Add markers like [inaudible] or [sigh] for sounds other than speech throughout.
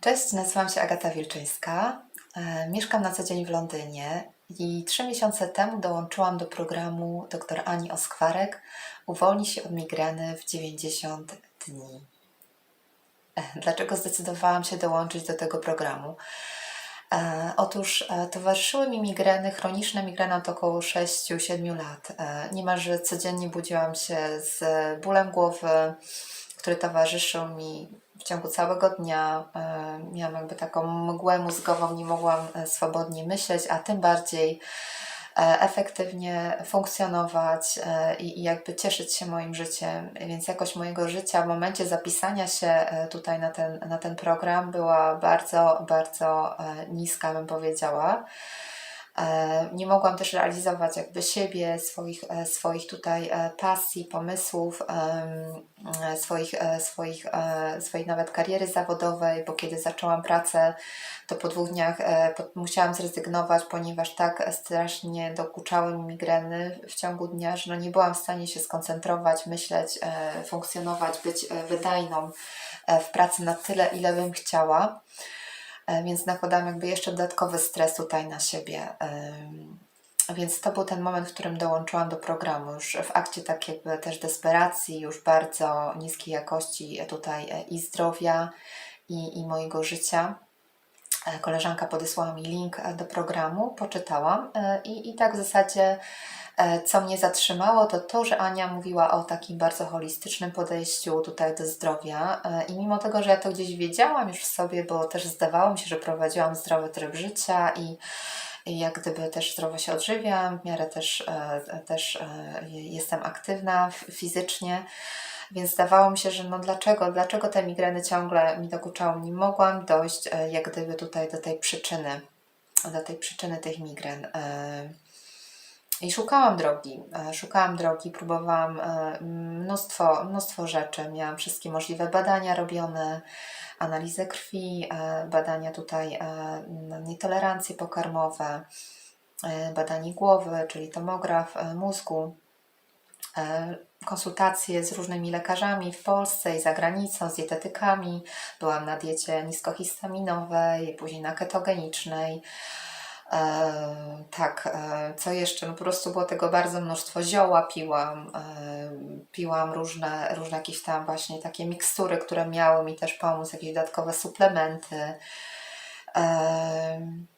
Cześć, nazywam się Agata Wilczyńska. E, Mieszkam na co dzień w Londynie i trzy miesiące temu dołączyłam do programu dr Ani Oskwarek Uwolnij się od migreny w 90 dni. E, Dlaczego zdecydowałam się dołączyć do tego programu? E, Otóż towarzyszyły mi migreny, chroniczne migreny od około 6-7 lat. Niemalże codziennie budziłam się z bólem głowy, który towarzyszył mi w ciągu całego dnia. E, Miałam jakby taką mgłę mózgową, nie mogłam e, swobodnie myśleć, a tym bardziej e, efektywnie funkcjonować i jakby cieszyć się moim życiem. Więc jakość mojego życia w momencie zapisania się tutaj na ten, na ten program była bardzo, bardzo niska, bym powiedziała. E, Nie mogłam też realizować jakby siebie, swoich, e, swoich tutaj e, pasji, pomysłów, swoich, swoich, swojej nawet kariery zawodowej, bo kiedy zaczęłam pracę, to po dwóch dniach musiałam zrezygnować, ponieważ tak strasznie dokuczały mi migreny w ciągu dnia, że no nie byłam w stanie się skoncentrować, myśleć, funkcjonować, być wydajną w pracy na tyle, ile bym chciała. E, więc nakładałam jakby jeszcze dodatkowy stres tutaj na siebie. Ym, Więc to był ten moment, w którym dołączyłam do programu, już w akcie tak jakby też desperacji, już bardzo niskiej jakości tutaj e, i zdrowia, i, i mojego życia. E, Koleżanka podesłała mi link e, do programu, poczytałam e, i, i tak w zasadzie co mnie zatrzymało, to to, że Ania mówiła o takim bardzo holistycznym podejściu tutaj do zdrowia i mimo tego, że ja to gdzieś wiedziałam już w sobie, bo też zdawało mi się, że prowadziłam zdrowy tryb życia i, jak gdyby też zdrowo się odżywiam, w miarę też, też jestem aktywna fizycznie, więc zdawało mi się, że no dlaczego, dlaczego te migreny ciągle mi dokuczały, nie mogłam dojść e, jak gdyby tutaj do tej przyczyny, do tej przyczyny tych migren. E, i szukałam drogi, e, szukałam drogi, próbowałam mnóstwo, mnóstwo rzeczy. Miałam wszystkie możliwe badania robione, analizę krwi, badania tutaj na nietolerancje pokarmowe, badanie głowy, czyli tomograf mózgu, konsultacje z różnymi lekarzami w Polsce i za granicą, z dietetykami. Byłam na diecie niskohistaminowej, później na ketogenicznej. E, tak, e, co jeszcze? No po prostu było tego bardzo mnóstwo. Zioła piłam, e, piłam różne, różne jakieś tam właśnie takie mikstury, które miały mi też pomóc, jakieś dodatkowe suplementy. E,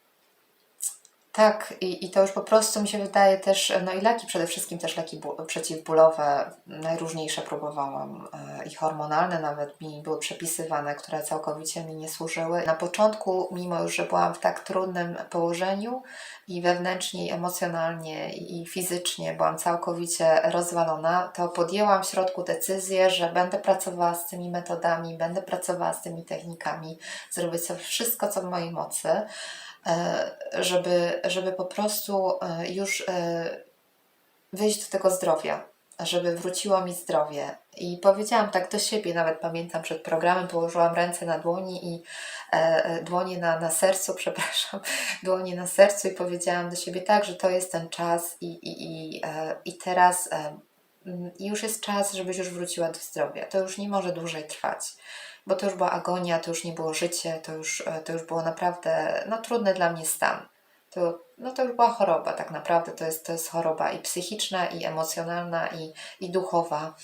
tak, i, i to już po prostu mi się wydaje też, no i leki przede wszystkim też leki przeciwbólowe, najróżniejsze próbowałam e, i hormonalne nawet mi były przepisywane, które całkowicie mi nie służyły. Na początku, mimo już, że byłam w tak trudnym położeniu i wewnętrznie, i emocjonalnie, i, i fizycznie byłam całkowicie rozwalona, to podjęłam w środku decyzję, że będę pracowała z tymi metodami, będę pracowała z tymi technikami, zrobię sobie wszystko, co w mojej mocy żeby, żeby po prostu e, już e, wyjść do tego zdrowia, żeby wróciło mi zdrowie. I powiedziałam tak do siebie, nawet pamiętam przed programem, położyłam ręce na dłoni i e, e, dłonie na, na sercu, [laughs] przepraszam, dłonie na sercu i powiedziałam do siebie tak, że to jest ten czas i, i, i, e, i teraz e, już jest czas, żebyś już wróciła do zdrowia. To już nie może dłużej trwać bo to już była agonia, to już nie było życie, to już, e, to już było naprawdę no, trudny dla mnie stan. To, no, to już była choroba, tak naprawdę. To jest, to jest choroba i psychiczna, i emocjonalna, i, i duchowa.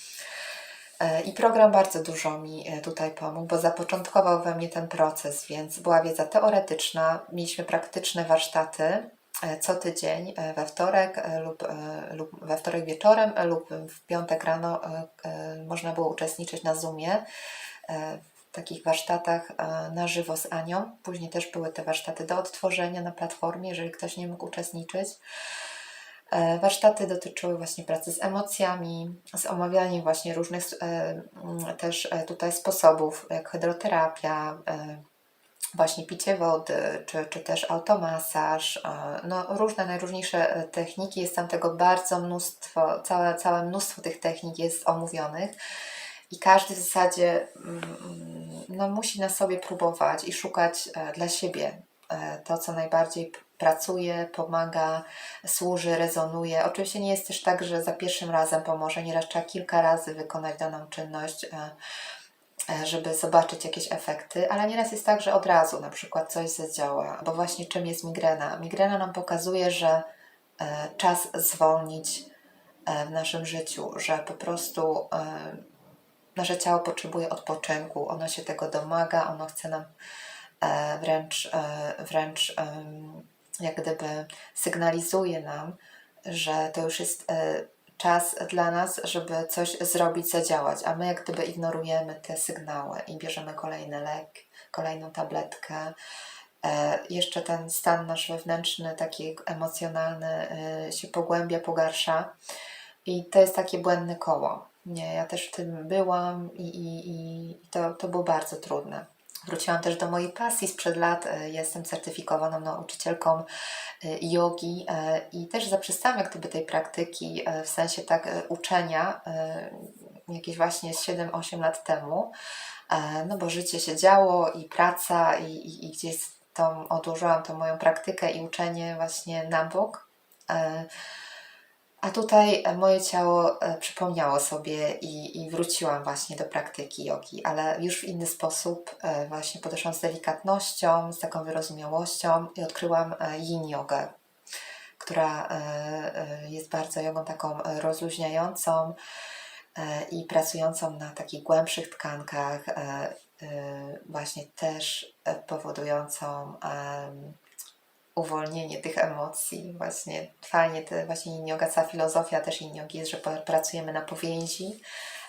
E, I program bardzo dużo mi e, tutaj pomógł, bo zapoczątkował we mnie ten proces, więc była wiedza teoretyczna, mieliśmy praktyczne warsztaty co tydzień we wtorek lub, lub we wtorek wieczorem lub w piątek rano można było uczestniczyć na Zoomie w takich warsztatach e, na żywo z Anią. Później też były te warsztaty do odtworzenia na platformie, jeżeli ktoś nie mógł uczestniczyć. E, Warsztaty dotyczyły właśnie pracy z emocjami, z omawianiem właśnie różnych e, też e, tutaj sposobów, jak hydroterapia, e, właśnie picie wody, czy, czy też automasaż, e, no różne najróżniejsze e, techniki, jest tam tego bardzo mnóstwo, całe, całe mnóstwo tych technik jest omówionych i każdy w zasadzie mm, no, musi na sobie próbować i szukać e, dla siebie e, to, co najbardziej pracuje, pomaga, służy, rezonuje. Oczywiście nie jest też tak, że za pierwszym razem pomoże, nieraz trzeba kilka razy wykonać daną czynność. e, żeby zobaczyć jakieś efekty, ale nieraz jest tak, że od razu na przykład coś zadziała, bo właśnie czym jest migrena? Migrena nam pokazuje, że czas zwolnić w naszym życiu, że po prostu nasze ciało potrzebuje odpoczynku, ono się tego domaga, ono chce nam e, wręcz, e, wręcz jak gdyby sygnalizuje nam, że to już jest e, czas dla nas, żeby coś zrobić, zadziałać, a my jak gdyby ignorujemy te sygnały i bierzemy kolejny lek, kolejną tabletkę. Jeszcze ten stan nasz wewnętrzny, taki emocjonalny się pogłębia, pogarsza i to jest takie błędne koło. Nie, ja też w tym byłam i, i, i to, to było bardzo trudne. Wróciłam też do mojej pasji sprzed lat. e, Jestem certyfikowaną nauczycielką e, jogi e, i też zaprzestałam jak gdyby tej praktyki w sensie tak uczenia jakieś właśnie 7-8 lat temu, no bo życie się działo i praca i, i, i gdzieś tą, odłożyłam tą moją praktykę i uczenie właśnie na bok. A tutaj e, moje ciało e, przypomniało sobie i, i wróciłam właśnie do praktyki jogi, ale już w inny sposób, e, właśnie podeszłam z delikatnością, z taką wyrozumiałością i odkryłam yin jogę, która jest bardzo jogą taką rozluźniającą i pracującą na takich głębszych tkankach, właśnie też powodującą uwolnienie tych emocji. Właśnie fajnie, to właśnie yin cała filozofia też yin yogi jest, że pracujemy na powięzi,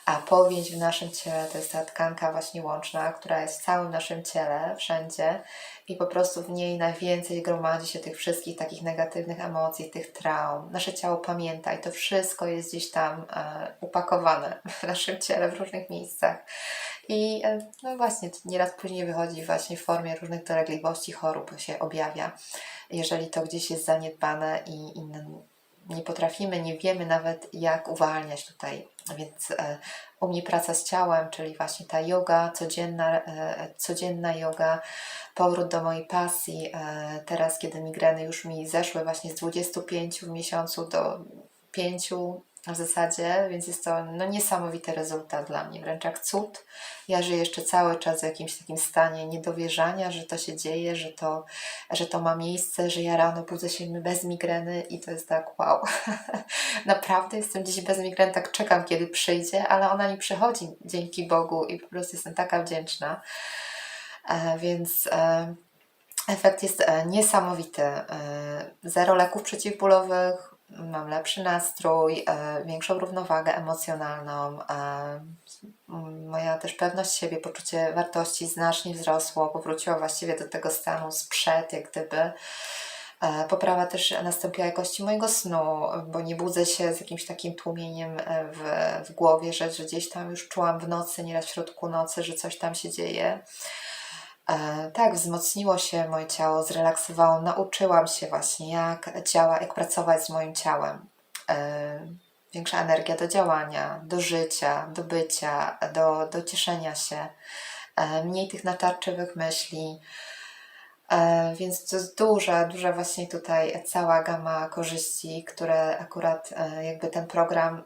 a powięź w naszym ciele to jest ta tkanka właśnie łączna, która jest w całym naszym ciele, wszędzie i po prostu w niej najwięcej gromadzi się tych wszystkich takich negatywnych emocji, tych traum. Nasze ciało pamięta i to wszystko jest gdzieś tam e, upakowane w naszym ciele, w różnych miejscach. I e, no właśnie, nieraz później wychodzi właśnie w formie różnych dolegliwości, chorób się objawia, jeżeli to gdzieś jest zaniedbane i, i nie potrafimy, nie wiemy nawet jak uwalniać tutaj. Więc e, u mnie praca z ciałem, czyli właśnie ta yoga, codzienna, e, codzienna yoga, powrót do mojej pasji. E, teraz, kiedy migreny już mi zeszły właśnie z 25 w miesiącu do 5 w zasadzie, więc jest to no, niesamowity rezultat dla mnie, wręcz jak cud. Ja żyję jeszcze cały czas w jakimś takim stanie niedowierzania, że to się dzieje, że to, że to ma miejsce, że ja rano budzę się bez migreny i to jest tak wow. [laughs] Naprawdę jestem dziś bez migreny, tak czekam kiedy przyjdzie, ale ona nie przychodzi dzięki Bogu i po prostu jestem taka wdzięczna. E, więc e, efekt jest e, niesamowity. E, zero leków przeciwbólowych, mam lepszy nastrój, e, większą równowagę emocjonalną. e, Moja też pewność siebie, poczucie wartości znacznie wzrosło, powróciło właściwie do tego stanu sprzed, jak gdyby. E, Poprawa też nastąpiła jakości mojego snu, bo nie budzę się z jakimś takim tłumieniem w, w głowie, że, że gdzieś tam już czułam w nocy, nieraz w środku nocy, że coś tam się dzieje. E, tak, wzmocniło się moje ciało, zrelaksowało, nauczyłam się właśnie, jak działa, jak pracować z moim ciałem. E, większa energia do działania, do życia, do bycia, do, do cieszenia się, e, mniej tych natarczywych myśli. Więc to jest duża, duża właśnie tutaj cała gama korzyści, które akurat jakby ten program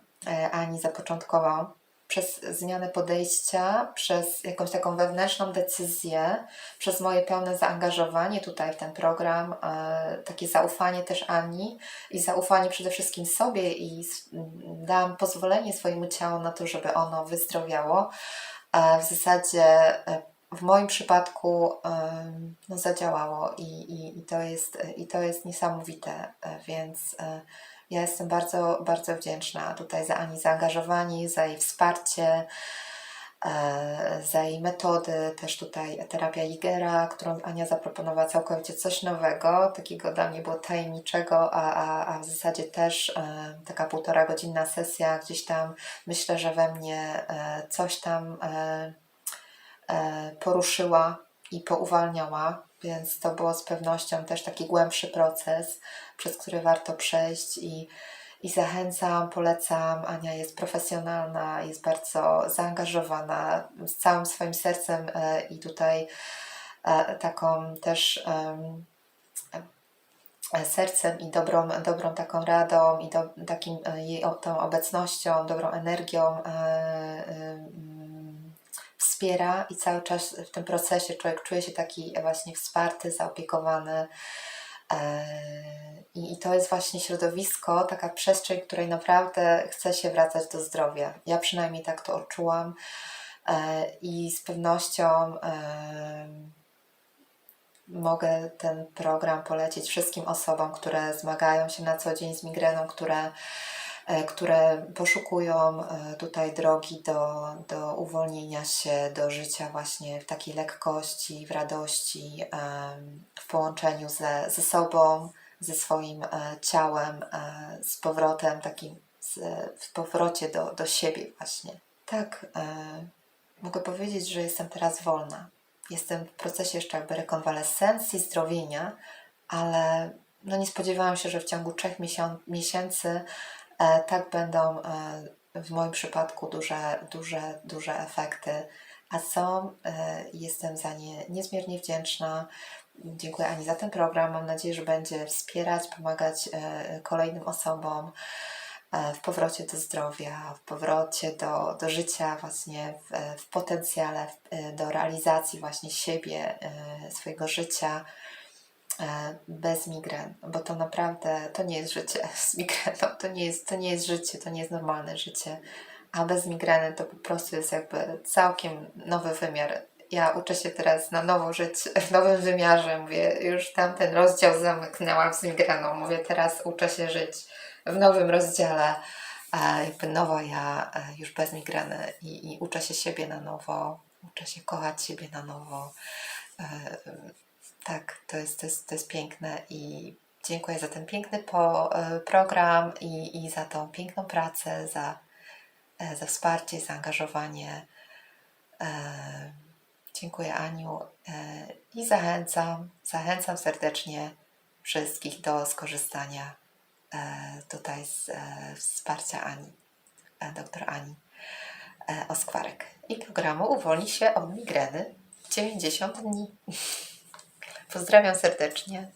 Ani zapoczątkował. Przez zmianę podejścia, przez jakąś taką wewnętrzną decyzję, przez moje pełne zaangażowanie tutaj w ten program, e, takie zaufanie też Ani i zaufanie przede wszystkim sobie i dałam pozwolenie swojemu ciału na to, żeby ono wyzdrowiało. E, W zasadzie e, w moim przypadku em, no, zadziałało i, i, i, to jest, i to jest niesamowite, e, więc e, ja jestem bardzo, bardzo wdzięczna tutaj za Ani zaangażowanie, za jej wsparcie, e, za jej metody, też tutaj terapia Igera, którą Ania zaproponowała całkowicie coś nowego, takiego dla mnie było tajemniczego, a, a, a w zasadzie też e, taka półtora godzinna sesja, gdzieś tam myślę, że we mnie e, coś tam poruszyła i pouwalniała, więc to było z pewnością też taki głębszy proces, przez który warto przejść i, i zachęcam, polecam. Ania jest profesjonalna, jest bardzo zaangażowana z całym swoim sercem e, i tutaj e, taką też e, sercem i dobrą, dobrą taką radą i do, takim jej tą obecnością, dobrą energią, wspiera i cały czas w tym procesie człowiek czuje się taki właśnie wsparty, zaopiekowany. E, I, to jest właśnie środowisko, taka przestrzeń, w której naprawdę chce się wracać do zdrowia. Ja przynajmniej tak to odczułam e, i z pewnością e, mogę ten program polecić wszystkim osobom, które zmagają się na co dzień z migreną, które, które poszukują e, tutaj drogi do, do uwolnienia się, do życia właśnie w takiej lekkości, w radości, em, w połączeniu ze, ze sobą, ze swoim e, ciałem, e, z powrotem, takim z, w powrocie do, do siebie właśnie. Tak, e, mogę powiedzieć, że jestem teraz wolna. Jestem w procesie jeszcze jakby rekonwalescencji, zdrowienia, ale no nie spodziewałam się, że w ciągu trzech miesią- miesięcy e, tak będą e, w moim przypadku duże, duże, duże efekty. A są, e, jestem za nie niezmiernie wdzięczna. Dziękuję Ani za ten program. Mam nadzieję, że będzie wspierać, pomagać e, kolejnym osobom e, w powrocie do zdrowia, w powrocie do, do życia, właśnie w, w potencjale, w, e, do realizacji właśnie siebie, e, swojego życia e, bez migren, bo to naprawdę to nie jest życie [laughs] z migreną, to nie jest, to nie jest życie, to nie jest normalne życie, a bez migreny to po prostu jest jakby całkiem nowy wymiar. Ja uczę się teraz na nowo żyć w nowym wymiarze, mówię, już tamten rozdział zamknęłam z migreną, mówię, teraz uczę się żyć w nowym rozdziale, e, jakby nowa ja, e, już bez migreny i, i uczę się siebie na nowo, uczę się kochać siebie na nowo. Tak, to jest, to jest, to jest piękne i dziękuję za ten piękny po, e, program i, i za tą piękną pracę, za, e, za wsparcie, zaangażowanie. E, Dziękuję Aniu i zachęcam, zachęcam serdecznie wszystkich do skorzystania tutaj z wsparcia Ani, dr Ani Oskwarek i programu Uwolni się od migreny w 90 dni. [laughs] Pozdrawiam serdecznie.